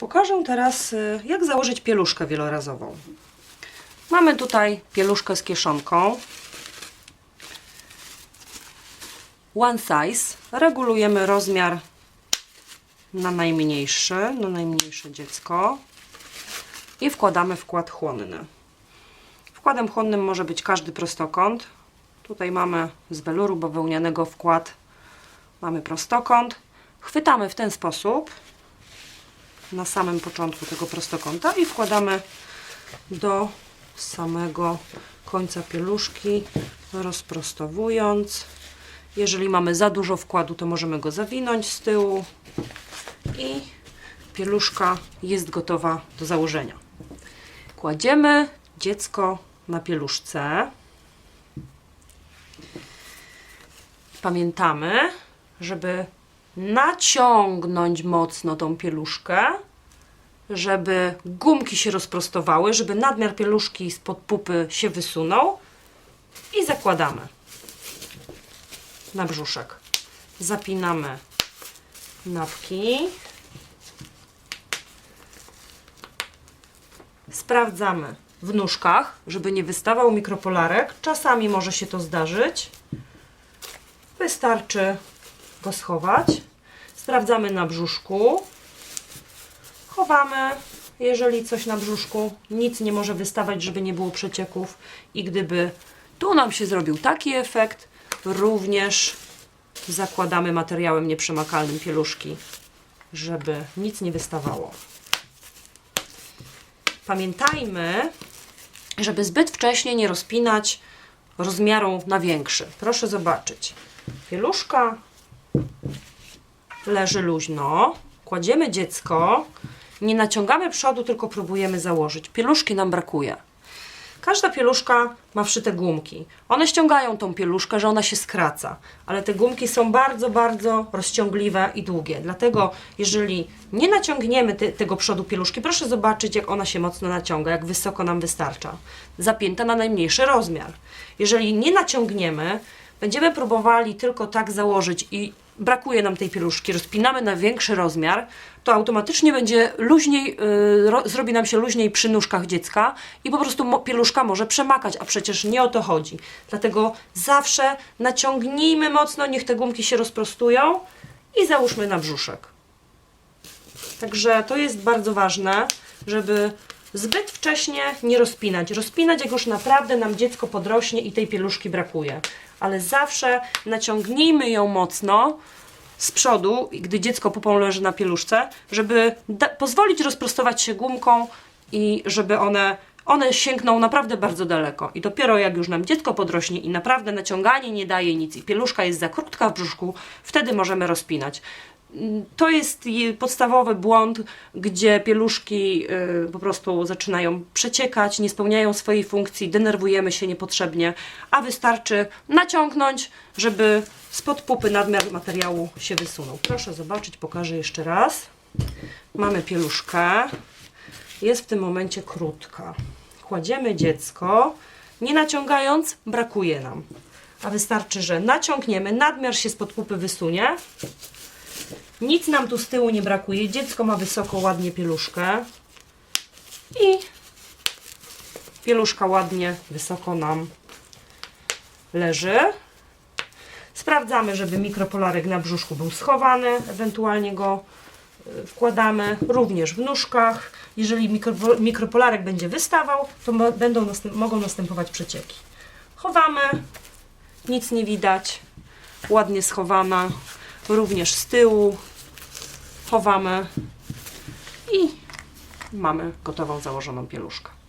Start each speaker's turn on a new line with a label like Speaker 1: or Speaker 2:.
Speaker 1: Pokażę teraz, y, jak założyć pieluszkę wielorazową. Mamy tutaj pieluszkę z kieszonką. One size. Regulujemy rozmiar na najmniejszy, na najmniejsze dziecko i wkładamy wkład chłonny. Wkładem chłonnym może być każdy prostokąt. Tutaj mamy z weluru bawełnianego wkład. Mamy prostokąt. Chwytamy w ten sposób na samym początku tego prostokąta i wkładamy do samego końca pieluszki, rozprostowując. Jeżeli mamy za dużo wkładu, to możemy go zawinąć z tyłu i pieluszka jest gotowa do założenia. Kładziemy dziecko na pieluszce. Pamiętamy, żeby naciągnąć mocno tą pieluszkę, żeby gumki się rozprostowały, żeby nadmiar pieluszki spod pupy się wysunął i zakładamy na brzuszek. Zapinamy napki. Sprawdzamy w nóżkach, żeby nie wystawał mikropolarek. Czasami może się to zdarzyć. Wystarczy go schować. Sprawdzamy na brzuszku. Chowamy, jeżeli coś na brzuszku, nic nie może wystawać, żeby nie było przecieków. I gdyby tu nam się zrobił taki efekt, również zakładamy materiałem nieprzemakalnym pieluszki, żeby nic nie wystawało. Pamiętajmy, żeby zbyt wcześnie nie rozpinać rozmiaru na większy. Proszę zobaczyć. Pieluszka leży luźno. Kładziemy dziecko. Nie naciągamy przodu, tylko próbujemy założyć. Pieluszki nam brakuje. Każda pieluszka ma wszyte gumki. One ściągają tą pieluszkę, że ona się skraca, ale te gumki są bardzo, bardzo rozciągliwe i długie. Dlatego, jeżeli nie naciągniemy te, tego przodu pieluszki, proszę zobaczyć, jak ona się mocno naciąga, jak wysoko nam wystarcza. Zapięta na najmniejszy rozmiar. Jeżeli nie naciągniemy, będziemy próbowali tylko tak założyć i brakuje nam tej pieluszki, rozpinamy na większy rozmiar, to automatycznie będzie luźniej, yy, ro, zrobi nam się luźniej przy nóżkach dziecka i po prostu pieluszka może przemakać, a przecież nie o to chodzi. Dlatego zawsze naciągnijmy mocno, niech te gumki się rozprostują i załóżmy na brzuszek. Także to jest bardzo ważne, żeby zbyt wcześnie nie rozpinać. Rozpinać, jak już naprawdę nam dziecko podrośnie i tej pieluszki brakuje. Ale zawsze naciągnijmy ją mocno z przodu, gdy dziecko pupą leży na pieluszce, żeby pozwolić rozprostować się gumką i żeby one, one sięgną naprawdę bardzo daleko. I dopiero jak już nam dziecko podrośnie i naprawdę naciąganie nie daje nic i pieluszka jest za krótka w brzuszku, wtedy możemy rozpinać. To jest je- podstawowy błąd, gdzie pieluszki y, po prostu zaczynają przeciekać, nie spełniają swojej funkcji, denerwujemy się niepotrzebnie, a wystarczy naciągnąć, żeby spod pupy nadmiar materiału się wysunął. Proszę zobaczyć, pokażę jeszcze raz. Mamy pieluszkę, jest w tym momencie krótka. Kładziemy dziecko, nie naciągając, brakuje nam. A wystarczy, że naciągniemy, nadmiar się spod pupy wysunie, nic nam tu z tyłu nie brakuje. Dziecko ma wysoko, ładnie pieluszkę. I pieluszka ładnie, wysoko nam leży. Sprawdzamy, żeby mikropolarek na brzuszku był schowany. Ewentualnie go y, wkładamy również w nóżkach. Jeżeli mikro, mikropolarek będzie wystawał, to będą mogą następować przecieki. Chowamy, nic nie widać, ładnie schowana, również z tyłu chowamy i mamy gotową założoną pieluszkę.